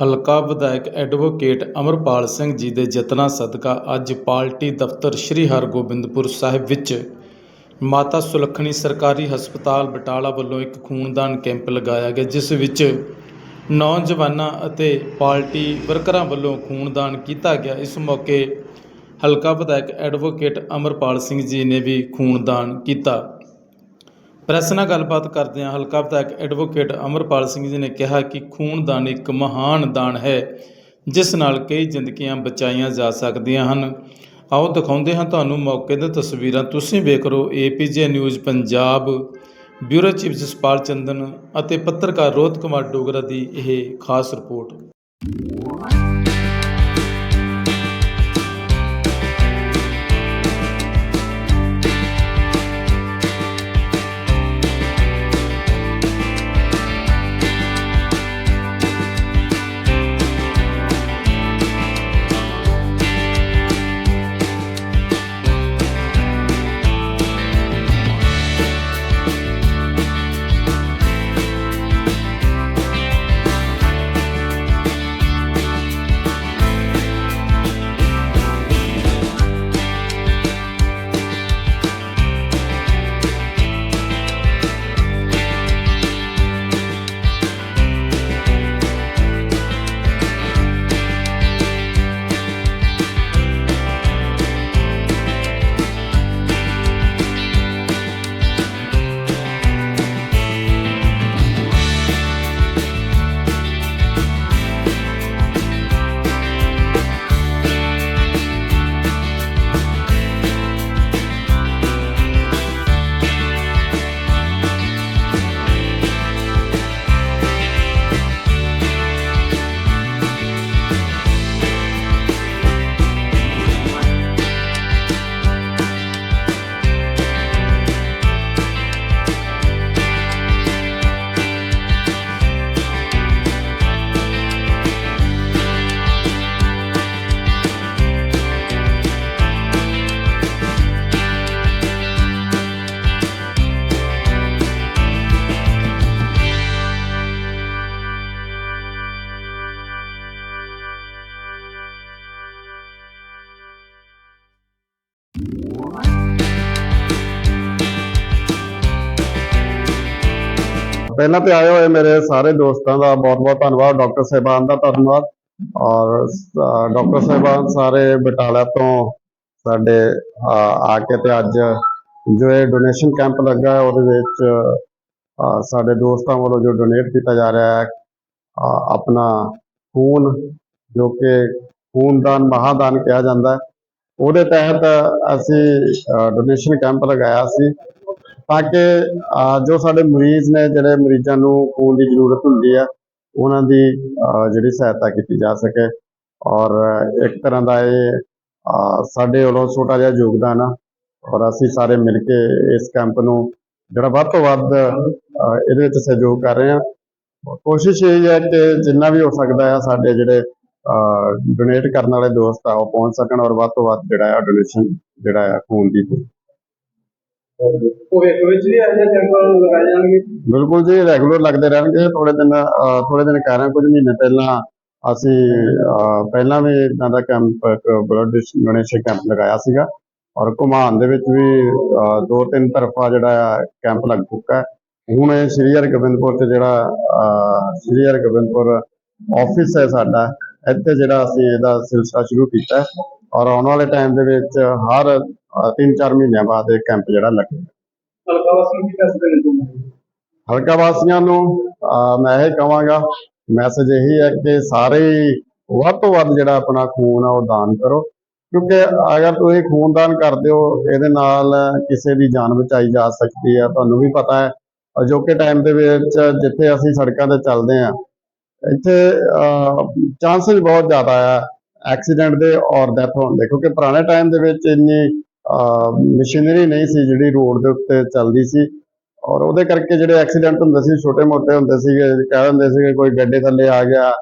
ਹਲਕਾ ਵਿਧਾਇਕ ਐਡਵੋਕੇਟ ਅਮਰਪਾਲ ਸਿੰਘ ਜੀ ਦੇ ਯਤਨਾਂ ਸਦਕਾ ਅੱਜ ਪਾਰਟੀ ਦਫ਼ਤਰ ਸ੍ਰੀ ਹਰਗੋਬਿੰਦਪੁਰ ਸਾਹਿਬ ਵਿੱਚ ਮਾਤਾ ਸੁਲੱਖਣੀ ਸਰਕਾਰੀ ਹਸਪਤਾਲ ਬਟਾਲਾ ਵੱਲੋਂ ਇੱਕ ਖੂਨਦਾਨ ਕੈਂਪ ਲਗਾਇਆ ਗਿਆ, ਜਿਸ ਵਿੱਚ ਨੌਜਵਾਨਾਂ ਅਤੇ ਪਾਰਟੀ ਵਰਕਰਾਂ ਵੱਲੋਂ ਖੂਨਦਾਨ ਕੀਤਾ ਗਿਆ। ਇਸ ਮੌਕੇ ਹਲਕਾ ਵਿਧਾਇਕ ਐਡਵੋਕੇਟ ਅਮਰਪਾਲ ਸਿੰਘ ਜੀ ਨੇ ਵੀ ਖੂਨਦਾਨ ਕੀਤਾ। ਪ੍ਰੈਸ ਨਾਲ ਗੱਲਬਾਤ ਕਰਦਿਆਂ ਹਲਕਾ ਵਿਧਾਇਕ ਐਡਵੋਕੇਟ ਅਮਰਪਾਲ ਸਿੰਘ ਜੀ ਨੇ ਕਿਹਾ ਕਿ ਖੂਨਦਾਨ ਇੱਕ ਮਹਾਨ ਦਾਨ ਹੈ, ਜਿਸ ਨਾਲ ਕਈ ਜ਼ਿੰਦਗੀਆਂ ਬਚਾਈਆਂ ਜਾ ਸਕਦੀਆਂ ਹਨ। ਆਓ ਦਿਖਾਉਂਦੇ ਹਾਂ ਤੁਹਾਨੂੰ ਮੌਕੇ ਦੀਆਂ ਤਸਵੀਰਾਂ। ਤੁਸੀਂ ਵੇਖ ਰਹੇ ਹੋ APJ news Punjab. Bureau chief Jaspal Chandan ਅਤੇ ਪੱਤਰਕਾਰ ਰੋਹਿਤ ਕੁਮਾਰ ਡੋਗਰਾ ਦੀ ਇਹ ਖਾਸ ਰਿਪੋਰਟ। ਪਹਿਲਾਂ ਤੇ ਆਏ ਹੋਏ ਮੇਰੇ ਸਾਰੇ ਦੋਸਤਾਂ ਦਾ ਬਹੁਤ-ਬਹੁਤ ਧੰਨਵਾਦ, ਡਾਕਟਰ ਸਾਹਿਬਾਨ ਦਾ ਧੰਨਵਾਦ ਔਰ ਡਾਕਟਰ ਸਾਹਿਬਾਨ ਸਾਰੇ ਬਟਾਲਾ ਤੋਂ ਸਾਡੇ ਆ ਕੇ ਤੇ ਅੱਜ ਜੋ ਇਹ ਡੋਨੇਸ਼ਨ ਕੈਂਪ ਲੱਗਾ ਹੈ, ਉਹਦੇ ਵਿੱਚ ਸਾਡੇ ਦੋਸਤਾਂ ਵੱਲੋਂ ਜੋ ਡੋਨੇਟ ਕੀਤਾ ਜਾ ਰਿਹਾ ਹੈ ਆਪਣਾ ਖੂਨ ਜੋ ਕਿ ਖੂਨਦਾਨ, ਮਹਾਦਾਨ ਕਿਹਾ ਜਾਂਦਾ ਹੈ, ਉਹਦੇ ਤਹਿਤ ਅਸੀਂ ਡੋਨੇਸ਼ਨ ਕੈਂਪ ਲਗਾਇਆ ਸੀ। ਤਾਂ ਕਿ ਜੋ ਸਾਡੇ ਮਰੀਜ਼ ਨੇ, ਜਿਹੜੇ ਮਰੀਜ਼ਾਂ ਨੂੰ ਖੂਨ ਦੀ ਜ਼ਰੂਰਤ ਹੁੰਦੀ ਹੈ ਉਹਨਾਂ ਦੀ ਜਿਹੜੀ ਸਹਾਇਤਾ ਕੀਤੀ ਜਾ ਸਕੇ। ਔਰ ਇੱਕ ਤਰ੍ਹਾਂ ਦਾ ਇਹ ਸਾਡੇ ਵੱਲੋਂ ਛੋਟਾ ਜਿਹਾ ਯੋਗਦਾਨ ਆ। ਔਰ ਅਸੀਂ ਸਾਰੇ ਮਿਲ ਕੇ ਇਸ ਕੈਂਪ ਨੂੰ, ਜਿਹੜਾ ਵੱਧ ਤੋਂ ਵੱਧ ਇਹਦੇ ਵਿੱਚ ਸਹਿਯੋਗ ਕਰ ਰਹੇ ਹਾਂ ਕੋਸ਼ਿਸ਼ ਇਹ ਹੈ ਕਿ ਜਿੰਨਾ ਵੀ ਹੋ ਸਕਦਾ ਹੈ ਸਾਡੇ ਜਿਹੜੇ ਡੋਨੇਟ ਕਰਨ ਵਾਲੇ ਦੋਸਤ ਆ, ਉਹ ਪਹੁੰਚ ਸਕਣ ਔਰ ਵੱਧ ਤੋਂ ਵੱਧ ਜਿਹੜਾ ਹੈ ਡੋਨੇਸ਼ਨ ਜਿਹੜਾ ਹੈ ਖੂਨ ਦੀ ਭਵਿੱਖ ਵਿੱਚ ਵੀ ਇਹੋ ਜਿਹੇ ਕੈਂਪ ਲਗਾਏ ਜਾਣਗੇ ਬਿਲਕੁਲ ਜੀ ਰੈਗੂਲਰ ਲੱਗਦੇ ਰਹਿਣਗੇ ਥੋੜੇ ਦਿਨ ਥੋੜੇ ਦਿਨ ਕਹਿ ਰਹੇ ਕੁਝ ਮਹੀਨੇ ਪਹਿਲਾਂ ਅਸੀਂ ਪਹਿਲਾਂ ਵੀ ਇਦਾਂ ਦਾ ਕੈਂਪ ਬਲੱਡ ਡੋਨੇਸ਼ਨ ਕੈਂਪ ਲਗਾਇਆ ਸੀਗਾ ਔਰ ਘੁਮਾਣ ਦੇ ਵਿੱਚ ਵੀ ਦੋ ਤਿੰਨ ਤਰਫਾ ਜਿਹੜਾ ਕੈਂਪ ਲੱਗ ਚੁੱਕਾ ਹੈ। ਹੁਣ ਇਹ ਸ੍ਰੀ ਹਰਗੋਬਿੰਦਪੁਰ ਤੇ ਜਿਹੜਾ ਸ੍ਰੀ ਹਰਗੋਬਿੰਦਪੁਰ ਆਫਿਸ ਹੈ ਸਾਡਾ, ਇੱਥੇ ਜਿਹੜਾ ਅਸੀਂ ਇਹਦਾ ਸਿਲਸਿਲਾ ਸ਼ੁਰੂ ਕੀਤਾ ਔਰ ਆਉਣ ਵਾਲੇ ਟਾਈਮ ਦੇ ਵਿੱਚ ਹਰ 3-4 ਮਹੀਨਿਆਂ ਬਾਅਦ ਇਹ ਕੈਂਪ ਜਿਹੜਾ ਲੱਗੇਗਾ ਹਲਕਾ ਵਾਸੀ ਕੀ ਦੱਸ ਦੇਣਾ ਚਾਹੁੰਦੇ ਹਲਕਾ ਵਾਸੀਆਂ ਨੂੰ ਮੈਂ ਇਹ ਕਹਾਂਗਾ ਮੈਸੇਜ ਇਹੀ ਹੈ ਕਿ ਸਾਰੇ ਵੱਧ ਤੋਂ ਵੱਧ ਜਿਹੜਾ ਆਪਣਾ ਖੂਨ ਆ ਉਹ ਦਾਨ ਕਰੋ। ਕਿਉਂਕਿ ਅਗਰ ਤੁਸੀਂ ਖੂਨਦਾਨ ਕਰਦੇ ਹੋ, ਇਹਦੇ ਨਾਲ ਕਿਸੇ ਦੀ ਜਾਨ ਬਚਾਈ ਜਾ ਸਕਦੀ ਹੈ ਤੁਹਾਨੂੰ ਵੀ ਪਤਾ ਹੈ, ਅਜੋਕੇ ਟਾਈਮ ਦੇ ਵਿੱਚ ਜਿੱਥੇ ਅਸੀਂ ਸੜਕਾਂ ਤੇ ਚੱਲਦੇ ਆ ਇੱਥੇ ਚਾਂਸਸ ਬਹੁਤ ਜ਼ਿਆਦਾ ਆ ਐਕਸੀਡੈਂਟ ਦੇ ਔਰ ਡੈਥ ਹੋਣ ਦੇ। ਕਿਉਂਕਿ ਪੁਰਾਣੇ ਟਾਈਮ ਦੇ ਵਿੱਚ ਇੰਨੀ ਮਸ਼ੀਨਰੀ ਨਹੀਂ ਸੀ ਜਿਹੜੀ ਰੋਡ ਦੇ ਉੱਤੇ ਚੱਲਦੀ ਸੀ। ਔਰ ਉਹਦੇ ਕਰਕੇ ਜਿਹੜੇ ਐਕਸੀਡੈਂਟ ਹੁੰਦੇ ਸੀ, ਛੋਟੇ ਮੋਟੇ ਹੁੰਦੇ ਸੀਗੇ, ਕਹਿ ਦਿੰਦੇ ਸੀਗੇ, ਕੋਈ ਗੱਡੇ ਥੱਲੇ ਆ ਗਿਆ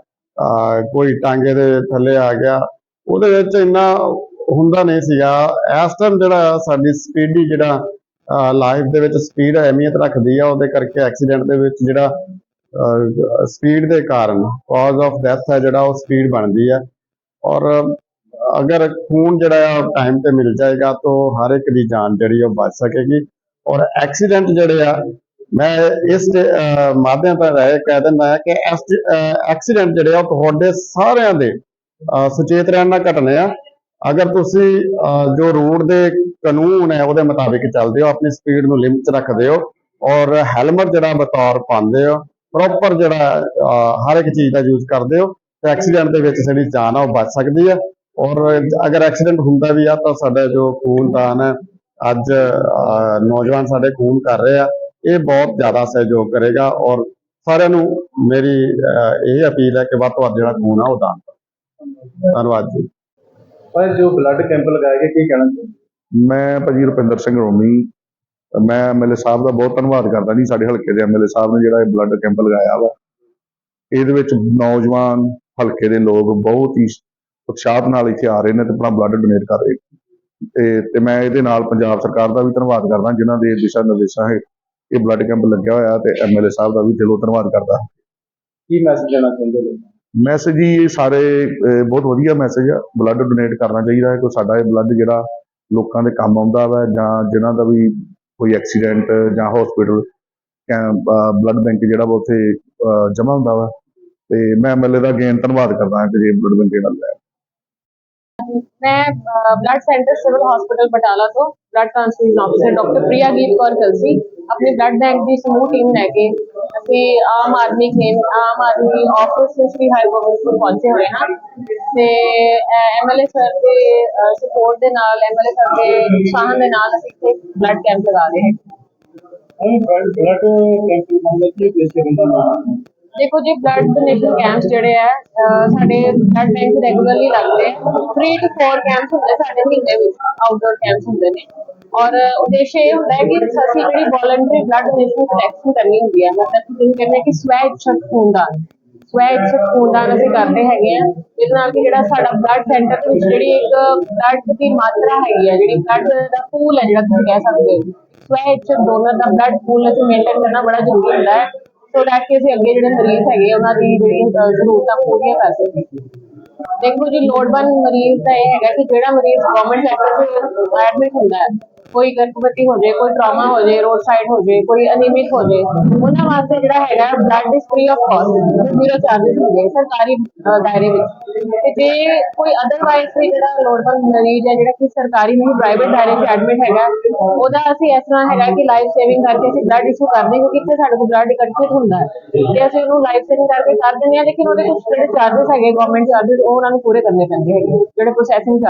ਕੋਈ ਟਾਂਗੇ ਦੇ ਥੱਲੇ ਆ ਗਿਆ। ਉਹਦੇ ਵਿੱਚ ਇੰਨਾ ਹੁੰਦਾ ਨਹੀਂ ਸੀਗਾ। ਇਸ ਟਾਈਮ ਜਿਹੜਾ ਸਾਡੀ ਸਪੀਡੀ ਜਿਹੜਾ ਲਾਈਫ ਦੇ ਵਿੱਚ ਸਪੀਡ ਅਹਿਮੀਅਤ ਰੱਖਦੀ ਆ, ਉਹਦੇ ਕਰਕੇ ਐਕਸੀਡੈਂਟ ਦੇ ਵਿੱਚ ਜਿਹੜਾ ਸਪੀਡ ਦੇ ਕਾਰਨ ਕਾਜ਼ ਆਫ ਡੈਥ ਹੈ ਜਿਹੜਾ, ਉਹ ਸਪੀਡ ਬਣਦੀ ਹੈ ਔਰ ਅਗਰ ਖੂਨ ਜਿਹੜਾ ਆ ਟਾਈਮ ਤੇ ਮਿਲ ਜਾਏਗਾ ਤਾਂ ਹਰ ਇੱਕ ਦੀ ਜਾਨ ਜਿਹੜੀ ਉਹ ਬਚ ਸਕੇਗੀ। ਔਰ ਐਕਸੀਡੈਂਟ ਜਿਹੜੇ ਆ, ਮੈਂ ਇਸ ਮਾਧਿਅਮ ਤੋਂ ਰਹਿ ਕਹਿ ਦਿੰਦਾ ਹਾਂ ਕਿ ਐਕਸੀਡੈਂਟ ਜਿਹੜੇ ਆ ਉਹ ਤੁਹਾਡੇ ਸਾਰਿਆਂ ਦੇ ਸੁਚੇਤ ਰਹਿਣ ਨਾਲ ਘਟਨੇ ਆ। ਅਗਰ ਤੁਸੀਂ ਜੋ ਰੋਡ ਦੇ ਕਾਨੂੰਨ ਹੈ ਉਹਦੇ ਮੁਤਾਬਿਕ ਚੱਲਦੇ ਹੋ, ਆਪਣੀ ਸਪੀਡ ਨੂੰ ਲਿਮਟ ਰੱਖਦੇ ਹੋ ਔਰ ਹੈਲਮਟ ਜਿਹੜਾ ਬਤੌਰ ਪਾਉਂਦੇ ਹੋ ਪ੍ਰੋਪਰ ਜਿਹੜਾ ਹਰ ਇੱਕ ਚੀਜ਼ ਦਾ ਯੂਜ਼ ਕਰਦੇ ਹੋ, ਤੇ ਐਕਸੀਡੈਂਟ ਦੇ ਵਿੱਚ ਜਿਹੜੀ ਜਾਨ ਆ ਉਹ ਬਚ ਸਕਦੀ ਹੈ ਔਰ ਅਗਰ ਐਕਸੀਡੈਂਟ ਹੁੰਦਾ ਵੀ ਆ ਤਾਂ ਸਾਡਾ ਜੋ ਖੂਨਦਾਨ ਹੈ ਅੱਜ ਨੌਜਵਾਨ ਸਾਡੇ ਖੂਨ ਕਰ ਰਹੇ ਆ ਇਹ ਬਹੁਤ ਜ਼ਿਆਦਾ ਸਹਿਯੋਗ ਕਰੇਗਾ ਔਰ ਸਾਰਿਆਂ ਨੂੰ ਮੇਰੀ ਇਹ ਅਪੀਲ ਹੈ ਕਿ ਵੱਧ ਤੋਂ ਵੱਧ ਜਿਹੜਾ ਖੂਨ ਆ ਉਹ ਦਾਨ ਕਰੋ। ਧੰਨਵਾਦ ਜੀ। ਪਰ ਜੋ ਬਲੱਡ ਕੈਂਪ ਗਿਆ ਕੀ ਕਹਿਣਾ ਚਾਹੁੰਦੇ ਮੈਂ ਭਾਜੀ ਰੁਪਿੰਦਰ ਸਿੰਘ ਰੋਮੀ। ਮੈਂ ਐਮਐਲਏ ਸਾਹਿਬ ਦਾ ਬਹੁਤ ਧੰਨਵਾਦ ਕਰਦਾ ਜੀ ਸਾਡੇ ਹਲਕੇ ਦੇ ਐਮਐਲਏ ਸਾਹਿਬ ਨੇ ਜਿਹੜਾ ਇਹ ਬਲੱਡ ਕੈਂਪ ਲਗਾਇਆ ਵਾ। ਇਹਦੇ ਵਿੱਚ ਨੌਜਵਾਨ ਹਲਕੇ ਦੇ ਲੋਕ ਬਹੁਤ ਹੀ ਉਤਸ਼ਾਹ ਨਾਲ ਇੱਥੇ ਆ ਰਹੇ ਨੇ ਤੇ ਆਪਣਾ ਬਲੱਡ ਡੋਨੇਟ ਕਰ ਰਹੇ ਤੇ ਤੇ ਮੈਂ ਇਹਦੇ ਨਾਲ ਪੰਜਾਬ ਸਰਕਾਰ ਦਾ ਵੀ ਧੰਨਵਾਦ ਕਰਦਾ ਜਿਨ੍ਹਾਂ ਦੇ ਦਿਸ਼ਾ ਨਿਰਦੇਸ਼ਾਂ ਹੇਠ ਇਹ ਬਲੱਡ ਕੈਂਪ ਲੱਗਿਆ ਹੋਇਆ ਤੇ ਐਮਐਲਏ ਸਾਹਿਬ ਦਾ ਵੀ ਦਿਲੋਂ ਧੰਨਵਾਦ ਕਰਦਾ। ਕੀ ਮੈਸੇਜ ਦੇਣਾ ਚਾਹੁੰਦੇ ਹੋ? ਮੈਸੇਜ ਹੀ ਇਹ ਸਾਰੇ ਬਹੁਤ ਵਧੀਆ ਮੈਸੇਜ ਆ। ਬਲੱਡ ਡੋਨੇਟ ਕਰਨਾ ਚਾਹੀਦਾ ਹੈ ਕੋਈ ਸਾਡਾ ਇਹ ਬਲੱਡ ਜਿਹੜਾ ਲੋਕਾਂ ਦੇ ਕੰਮ ਆਉਂਦਾ ਵਾ ਜਾਂ ਜਿਨ੍ਹਾਂ ਦਾ ਵੀ ਕੋਈ ਐਕਸੀਡੈਂਟ ਜਾਂ ਹਸਪੀਟਲ ਬਲੱਡ ਬੈਂਕ ਜਿਹੜਾ ਵਾ ਉੱਥੇ ਜਮ੍ਹਾਂ ਹੁੰਦਾ ਵਾ। ਤੇ ਮੈਂ ਐਮਐਲਏ ਦਾ ਅਗੇਨ ਧੰਨਵਾਦ ਕਰਦਾ ਹਾਂ ਕਿ ਜੇ ਬਲੱਡ ਬੈਂਕ ਜਿਹੜਾ ਲਾਇਆ ਮੈਂ blood centre civil hospital Batala ਤੋਂ blood transfusion officer doctor Priya Geet Kaur Kalsi ਆਪਣੀ ਬਲੱਡ ਬੈਂਕ ਦੀ ਸਮੂਹ ਟੀਮ ਲੈ ਕੇ ਅਸੀਂ ਆਮ ਆਦਮੀ ਕੇਂਦ ਆਮ ਆਦਮੀ ਆਫਿਸ ਸ੍ਰੀ ਹਰਗੋਬਿੰਦਪੁਰ ਪਹੁੰਚੇ ਹੋਏ ਹਾਂ ਤੇ ਐਮਐਲਏ ਸਰ ਦੇ ਸਪੋਰਟ ਦੇ ਨਾਲ ਐਮਐਲਏ ਸਰ ਦੇ ਉਤਸ਼ਾਹ ਦੇ ਨਾਲ ਅਸੀਂ ਇੱਥੇ ਬਲੱਡ ਕੈਂਪ ਲਗਾ ਰਹੇ ਹਾਂ ਹੁਣ ਬਲੱਡ ਕੈਂਪ ਲਗਾਉਣ ਦਾ ਕੀ ਉਦੇਸ਼ ਹੁੰਦਾ ਹੈ ਦੇਖੋ ਜੀ ਬਲੱਡ ਡੋਨੇਸ਼ਨ ਕੈਂਪਸ ਜਿਹੜੇ ਆ, ਅਹ ਸਾਡੇ ਬਲੱਡ ਬੈਂਕ ਰੈਗੂਲਰਲੀ ਲੱਗਦੇ ਆ। 3 ਟੂ 4 ਕੈਂਪਸ ਹੁੰਦੇ ਸਾਡੇ ਮਹੀਨੇ ਵਿੱਚ ਆਊਟਡੋਰ ਕੈਂਪਸ ਹੁੰਦੇ ਨੇ। ਔਰ ਉਦੇਸ਼ ਇਹ ਹੁੰਦਾ ਹੈ ਕਿ ਅਸੀਂ ਜਿਹੜੀ ਵੋਲੰਟਰੀ ਬਲੱਡ ਡੋਨੇਸ਼ਨ ਕਲੈਕਸ਼ਨ ਕਰਨੀ ਹੁੰਦੀ ਹੈ ਮਤਲਬ ਕਿ ਜਿਹਨੂੰ ਕਹਿੰਦੇ ਆ ਕਿ ਸਵੈ ਇੱਛਤ ਖੂਨਦਾਨ। ਸਵੈ ਇੱਛਤ ਖੂਨਦਾਨ ਅਸੀਂ ਕਰਦੇ ਹੈਗੇ ਆ, ਜਿਹਦੇ ਨਾਲ ਕਿ ਜਿਹੜਾ ਸਾਡਾ ਬਲੱਡ ਸੈਂਟਰ ਵਿੱਚ ਜਿਹੜੀ ਇੱਕ ਬਲੱਡ ਦੀ ਮਾਤਰਾ ਹੈਗੀ ਆ, ਜਿਹੜੀ ਬਲੱਡ ਦਾ ਪੂਲ ਹੈ, ਜਿਹੜਾ ਤੁਸੀਂ ਕਹਿ ਸਕਦੇ ਹੋ। ਸਵੈ ਇੱਛਤ ਡੋਨਰ ਦਾ ਬਲੱਡ ਪੂਲ ਅਸੀਂ ਮੇਨਟੇਨ ਕਰਨਾ ਬੜਾ ਜ਼ਰੂਰੀ ਹੁੰਦਾ ਹੈ। ਸੋ ਦੈਟ ਕਿ ਅਸੀਂ ਅੱਗੇ ਜਿਹੜੇ ਮਰੀਜ਼ ਹੈਗੇ ਉਹਨਾਂ ਦੀ ਜਿਹੜੀ ਅਹ, ਜ਼ਰੂਰਤਾਂ ਪੂਰੀਆਂ ਕਰ ਸਕੀਏ ਦੇਖੋ ਜੀ ਲੋੜਵੰਦ ਮਰੀਜ਼ ਦਾ ਇਹ ਹੈਗਾ ਕਿ ਜਿਹੜਾ ਮਰੀਜ਼ ਗਵਰਨਮੈਂਟ ਸੈਕਟਰ 'ਚ ਐਡਮਿਟ ਹੁੰਦਾ ਹੈ ਕੋਈ ਗਰਭਵਤੀ ਹੋ ਜੇ ਕੋਈ ਟਰਾਮਾ ਹੋ ਜੇ ਰੋਡ ਸਾਈਡ ਹੋ ਜੇ ਕੋਈ ਅਨੀਮਿਕ ਹੋ ਜੇ ਉਹਨਾਂ ਵਾਸਤੇ ਜਿਹੜਾ ਹੈਗਾ ਬਲੱਡ ਇਸ free of cost zero charges ਹੁੰਦੇ ਸਰਕਾਰੀ ਦਾਇਰੇ ਵਿੱਚ। ਤੇ ਜੇ ਕੋਈ ਅਦਰਵਾਈਜ਼ ਵੀ ਜਿਹੜਾ ਲੋੜਵੰਦ ਮਰੀਜ਼ ਹੈ, ਜਿਹੜਾ ਕਿ ਸਰਕਾਰੀ ਨਹੀਂ ਪ੍ਰਾਈਵੇਟ ਦਾਇਰੇ 'ਚ ਐਡਮਿਟ ਹੈਗਾ, ਉਹਦਾ ਅਸੀਂ ਇਸ ਤਰ੍ਹਾਂ ਹੈਗਾ ਕਿ ਲਾਈਫ ਸੇਵਿੰਗ ਕਰਕੇ ਅਸੀਂ ਬਲੱਡ ਇਸ਼ੂ ਕਰਦੇ ਕਿਉਂਕਿ ਇੱਥੇ ਸਾਡੇ ਕੋਲ ਬਲੱਡ ਇਕੱਠੇ ਹੁੰਦਾ ਤੇ ਅਸੀਂ ਉਹਨੂੰ ਲਾਈਫ ਸੇਵਿੰਗ ਕਰਕੇ ਕਰ ਦਿੰਦੇ ਹਾਂ, ਲੇਕਿਨ ਉਹਦੇ ਕੁਝ ਜਿਹੜੇ ਚਾਰजेस ਹੈਗੇ ਗਵਰਨਮੈਂਟ ਚਾਰजेस ਉਹ ਉਹਨਾਂ ਨੂੰ ਪੂਰੇ ਕਰਨੇ ਪੈਂਦੇ ਹੈਗੇ, ਜਿਹੜੇ ਪ੍ਰੋਸੈਸਿੰਗ